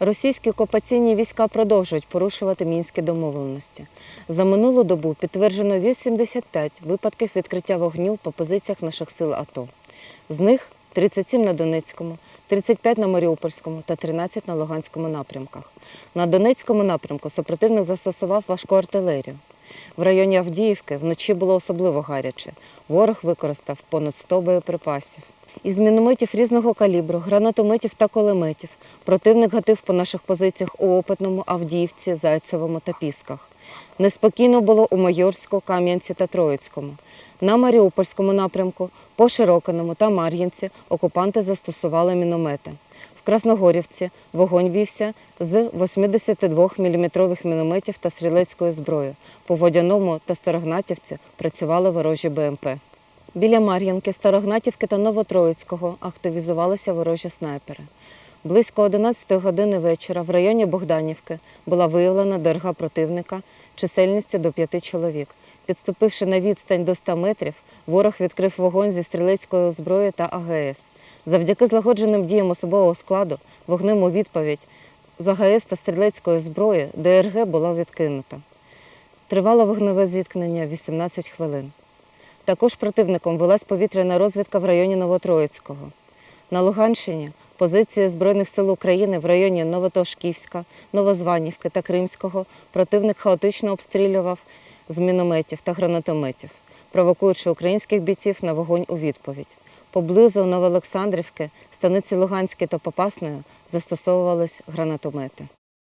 Російські окупаційні війська продовжують порушувати мінські домовленості. За минулу добу підтверджено 85 випадків відкриття вогню по позиціях наших сил АТО. З них 37 на Донецькому, 35 на Маріупольському та 13 на Луганському напрямках. На Донецькому напрямку супротивник застосував важку артилерію. В районі Авдіївки вночі було особливо гаряче. Ворог використав понад 100 боєприпасів. Із мінометів різного калібру, гранатометів та кулеметів противник гатив по наших позиціях у Опитному, Авдіївці, Зайцевому та Пісках. Неспокійно було у Майорську, Кам'янці та Троїцькому. На Маріупольському напрямку, по Широкиному та Мар'їнці окупанти застосували міномети. В Красногорівці вогонь вівся з 82-мм мінометів та стрілецької зброї. По Водяному та Старогнатівці працювали ворожі БМП. Біля Мар'їнки, Старогнатівки та Новотроїцького активізувалися ворожі снайпери. Близько 11 години вечора в районі Богданівки була виявлена ДРГ противника чисельністю до п'яти чоловік. Підступивши на відстань до 100 метрів, ворог відкрив вогонь зі стрілецької зброї та АГС. Завдяки злагодженим діям особового складу вогнем у відповідь з АГС та стрілецької зброї ДРГ було відкинуто. Тривало вогневе зіткнення 18 хвилин. Також противником велась повітряна розвідка в районі Новотроїцького. На Луганщині позиції Збройних сил України в районі Новотошківська, Новозванівки та Кримського противник хаотично обстрілював з мінометів та гранатометів, провокуючи українських бійців на вогонь у відповідь. Поблизу Новоолександрівки, станиці Луганської та Попасної застосовувались гранатомети.